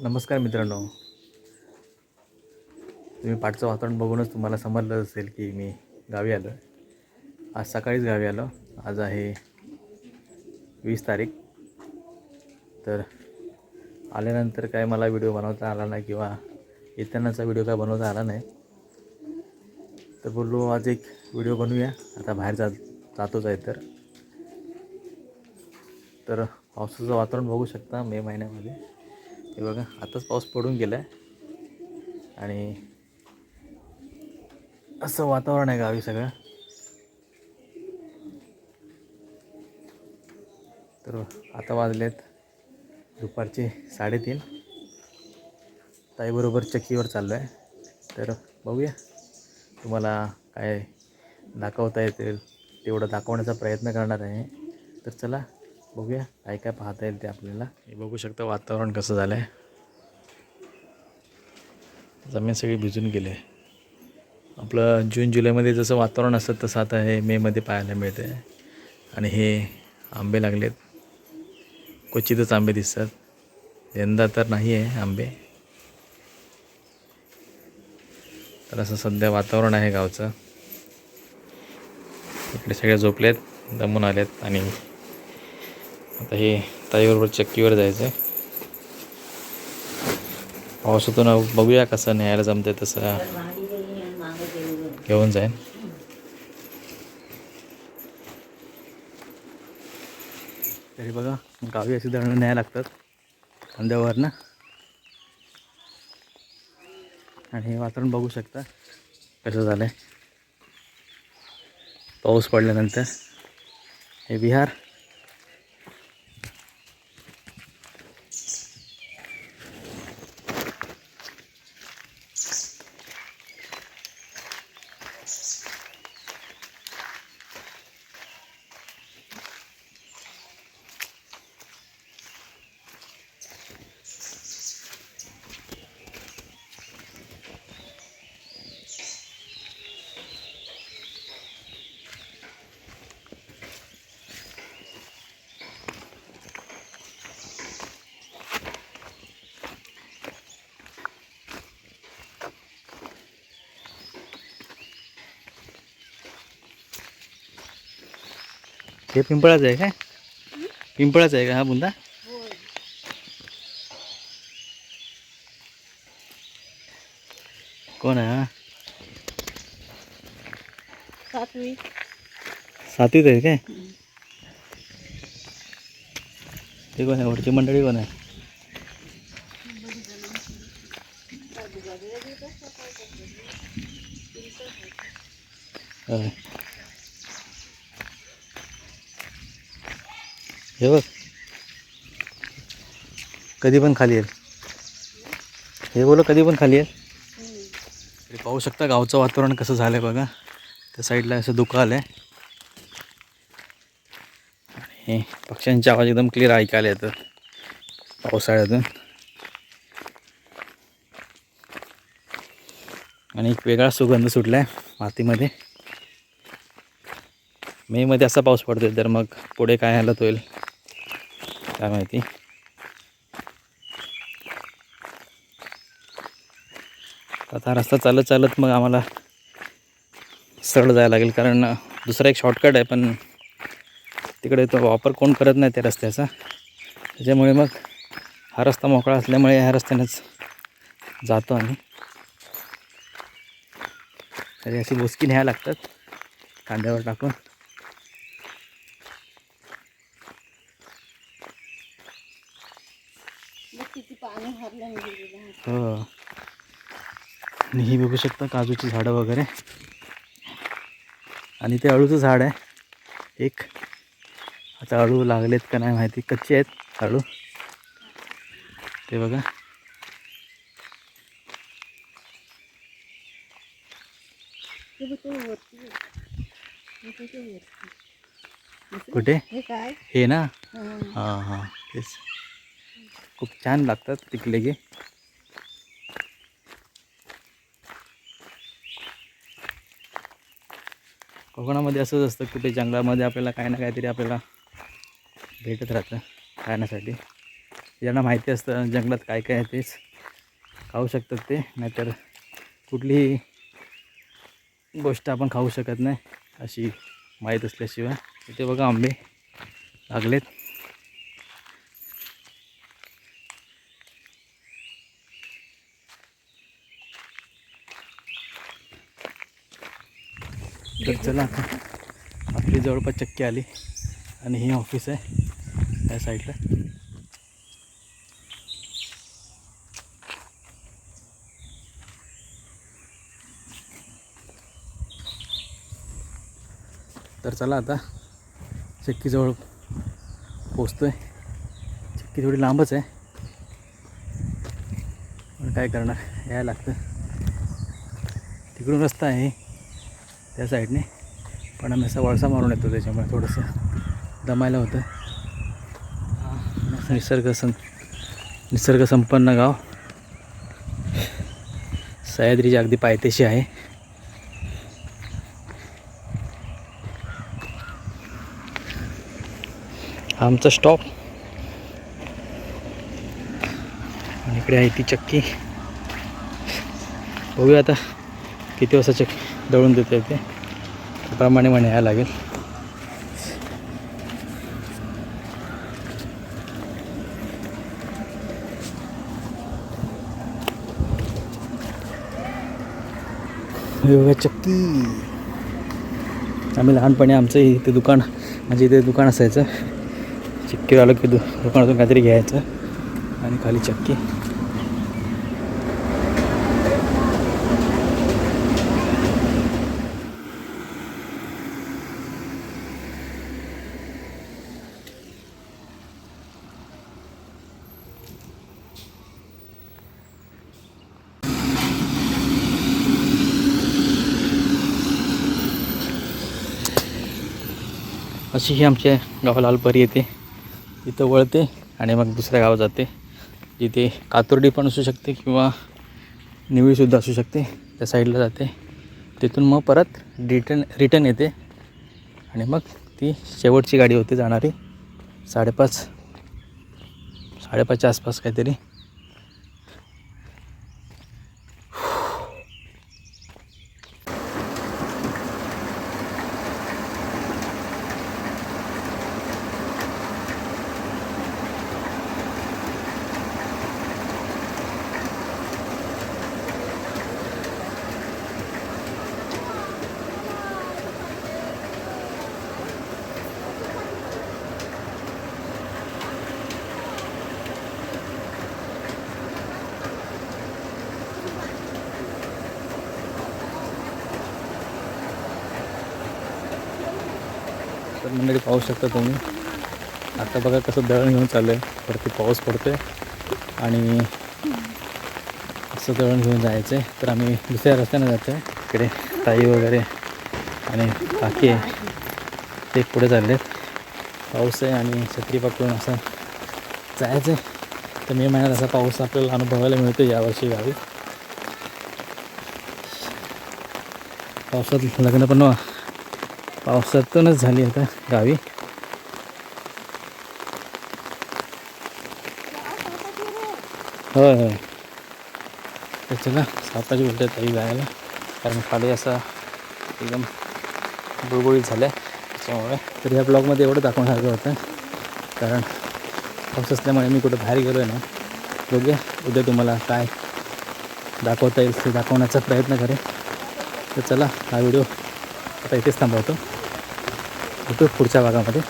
नमस्कार मित्रांनो. तुम्ही पाठचं वातावरण बघूनच तुम्हाला समजलं असेल की मी गावी आलो आज सकाळीच गावी आलो. आज आहे वीस तारीख. तर आल्यानंतर काय मला व्हिडिओ बनवता आला नाही किंवा येतानाचा व्हिडिओ काय बनवता आला नाही. तर बोललो आज एक व्हिडिओ बनवूया. आता बाहेर जा जातोच आहे तर. तर पावसाचं वातावरण बघू शकता मे महिन्यामध्ये. हे बघा आताच पाऊस पडून गेला आहे आणि असं वातावरण आहे गावी सगळं. तर आता वाजलेत दुपारचे साडेतीन. ताईबरोबर चक्कीवर चाललो आहे तर बघूया तुम्हाला काय दाखवता येतील तेवढं दाखवण्याचा प्रयत्न करणार आहे तर चला बघूया काय काय पाहता येईल ते आपल्याला. हे बघू शकता वातावरण कसं झालं आहे जमीन सगळी भिजून गेले आपलं जून जुलैमध्ये जसं वातावरण असतं तसं आता हे मेमध्ये पाहायला मिळते. आणि हे आंबे लागलेत. क्वचितच आंबे दिसतात. यंदा तर नाही आहे आंबे. तर असं सध्या वातावरण आहे गावचं. इकडे सगळे झोपलेत दमून आलेत आणि आता हे ताईबरोबर चक्कीवर जायचं आहे पावसातून बघूया कसं न्यायला जमतंय तसं घेऊन जाईन. तरी बघा गावी अशी दळणं न्याय लागतात. खांद्यावर ना. आणि हे वातावरण बघू शकता कसं झालं आहे पाऊस पडल्यानंतर हे बिहार. हे पिंपळाचं आहे काय? पिंपळाचं आहे का हा बुंदा? कोण आहे हा? सातवी. सातवीत आहे काय? ते कोण आहे? वरची मंडळी कोण आहे? होय. हे बघ. कधी पण खाली येईल. हे बोल कधी पण खाली येईल. पाहू शकता गावचं वातावरण कसं झालं आहे बघा. त्या साईडला असं दुःख आलं आहे आणि पक्ष्यांचे आवाज एकदम क्लिअर ऐकायला येतं. पावसाळ्यातून. आणि एक वेगळा सुगंध सुटला आहे मातीमध्ये. मेमध्ये असा पाऊस पडतो तर मग पुढे काय हालत होईल काय माहिती. आता हा रस्ता चालत चालत मग आम्हाला सरळ जायला लागेल कारण दुसरा एक शॉर्टकट आहे पण तिकडे तो वापर कोण करत नाही त्या रस्त्याचा. त्याच्यामुळे मग हा रस्ता मोकळा असल्यामुळे ह्या रस्त्यानेच जातो आम्ही. तरी अशी बुसकी न्यायला लागतात कांद्यावर टाकून. किती पाणी हरलं गेलेलं आहे. हो. आणि ही बघू शकता काजूची झाडं वगैरे. आणि ते अळूचं झाड आहे. एक. आता अळू लागलेत का नाही माहिती. कच्चे आहेत अळू. ते बघा. हे? कुठे? हे ना? हं. हां हां. तेच. खूप छान लागतात पिकले की. कोकणामध्ये असंच असतं कुठे जंगलामध्ये आपल्याला काही ना काहीतरी आपल्याला भेटत राहतं खाण्यासाठी. ज्यांना माहिती असतं जंगलात काय काय आहे तेच खाऊ शकतात ते. नाहीतर कुठलीही गोष्ट आपण खाऊ शकत नाही अशी माहीत असल्याशिवाय. इथे बघा आंबे लागलेत. तर चला आता. आपली जवळपास चक्की आली आणि ही ऑफिस आहे त्या साईडला तर चला आता चक्कीजवळ पोचतोय चक्की थोडी लांबच आहे. पण काय करणार? यायला लागतं. तिकडून रस्ता आहे. त्या साईडने. पण आम्ही असा वळसा मारून येतो त्याच्यामुळे थोडंसं दमायला होतं. निसर्ग सं निसर्ग संपन्न गाव. सह्याद्रीच्या अगदी पायथ्याशी आहे. हा आमचा स्टॉप आणि इकडे आहे ती चक्की. बघूया आता किती वाजता चक्की दळून देते ते. त्याप्रमाणे म्हणे यायला लागेल. योगा चक्की आम्ही लहानपणी आमचं इथे दुकान म्हणजे इथे दुकान असायचं. चिक्कीवर आलो की दु दुकानातून काहीतरी घ्यायचं आणि खाली चक्की. अशी ही आमच्या गावाला लालपरी येते. इथं वळते आणि मग दुसऱ्या गावात जाते. जिथे कातुर्डी पण असू शकते किंवा निवळीसुद्धा असू शकते. त्या साईडला जाते. तिथून मग परत रिटर्न रिटर्न येते. आणि मग ती शेवटची गाडी होती जाणारी. साडेपाच साडेपाचच्या आसपास काहीतरी. तर मंडळी पाहू शकता तुम्ही. आता बघा कसं दळण घेऊन चाललं आहे वरती पाऊस पडतो आहे आणि असं दळण घेऊन जायचं आहे तर आम्ही दुसऱ्या रस्त्याने जातो आहे इकडे ताई वगैरे आणि काकी ते पुढे चालले आहेत पाऊस आहे आणि छत्री पकडून असं जायचं आहे तर मे महिन्यात असा पाऊस आपल्याला अनुभवायला मिळतो यावर्षी गावी. पावसात लग्न पण पावसातूनच झाली आता गावी. होय होय. तर चला सावकाश बोलते ताई जायला. कारण खाली असा एकदम बुळबुळीत झालं आहे त्याच्यामुळे तर ह्या ब्लॉगमध्ये एवढं दाखवण्यासारखं होतं. कारण पाऊस असल्यामुळे मी कुठं बाहेर गेलो आहे ना. बघूया उद्या तुम्हाला काय दाखवता येईल ते दाखवण्याचा प्रयत्न करेन. तर चला हा व्हिडिओ आता इथेच थांबवतो. भेटू पुढच्या भागामध्ये.